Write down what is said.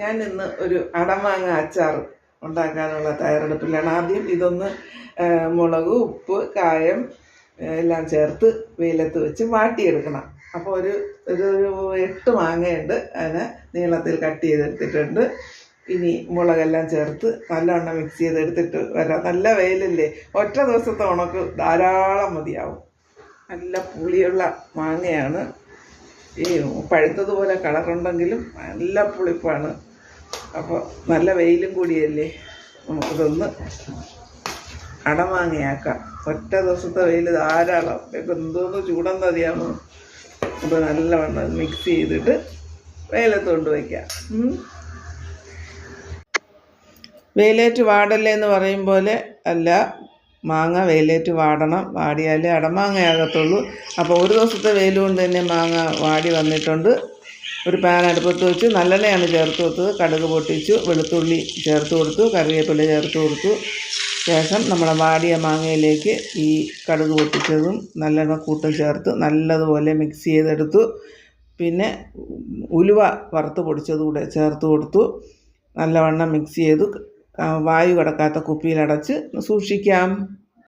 ഞാൻ ഇന്ന് ഒരു അടമാങ്ങ അച്ചാർ ഉണ്ടാക്കാനുള്ള തയ്യാറെടുപ്പിലാണ്. ആദ്യം ഇതൊന്ന് മുളക് ഉപ്പ് കായം എല്ലാം ചേർത്ത് വെയിലത്ത് വെച്ച് വാട്ടിയെടുക്കണം. അപ്പോൾ ഒരു ഒരു എട്ട് മാങ്ങയുണ്ട്. അതിനെ നീളത്തിൽ കട്ട് ചെയ്തെടുത്തിട്ടുണ്ട്. ഇനി മുളകെല്ലാം ചേർത്ത് നല്ലവണ്ണം മിക്സ് ചെയ്തെടുത്തിട്ട് വരാം. നല്ല വെയിലല്ലേ? ഒറ്റ ദിവസത്തെ ഉണക്ക് ധാരാളം മതിയാവും. നല്ല പുളിയുള്ള മാങ്ങയാണ്. ഈ പഴുത്തതുപോലെ കളറുണ്ടെങ്കിലും നല്ല പുളിപ്പാണ്. അപ്പോൾ നല്ല വെയിലും കൂടിയല്ലേ നമുക്കിതൊന്ന് അടമാങ്ങയാക്കാം. ഒറ്റ ദിവസത്തെ വെയിൽ ധാരാളം. എന്തോന്ന് ചൂടെന്നറിയാമോ? അപ്പോൾ നല്ലവണ്ണം മിക്സ് ചെയ്തിട്ട് വെയിലത്ത് കൊണ്ട് വയ്ക്കാം വെയിലേറ്റ് വാടല്ലേ എന്ന് പറയും പോലെ അല്ല മാങ്ങ വെയിലേറ്റ് വാടണം. വാടിയാലേ അടമാങ്ങയാകത്തുള്ളൂ അപ്പോൾ ഒരു ദിവസത്തെ വെയിൽ കൊണ്ട് തന്നെ മാങ്ങ വാടി വന്നിട്ടുണ്ട്. ഒരു പാൻ അടുപ്പത്ത് വെച്ച് നല്ലെണ്ണയാണ് ചേർത്ത് കൊടുത്തത്. കടുക് പൊട്ടിച്ചു വെളുത്തുള്ളി ചേർത്ത് കൊടുത്തു കറിവേപ്പില ചേർത്ത് കൊടുത്തു. ശേഷം നമ്മുടെ വാടിയ മാങ്ങയിലേക്ക് ഈ കടുക് പൊട്ടിച്ചതും നല്ലെണ്ണ കൂട്ടും ചേർത്ത് നല്ലതുപോലെ മിക്സ് ചെയ്തെടുത്തു. പിന്നെ ഉലുവ വറുത്ത് പൊടിച്ചതുകൂടെ ചേർത്ത് കൊടുത്തു. നല്ലവണ്ണം മിക്സ് ചെയ്തു. വായു കിടക്കാത്ത കുപ്പിയിലടച്ച് സൂക്ഷിക്കാം.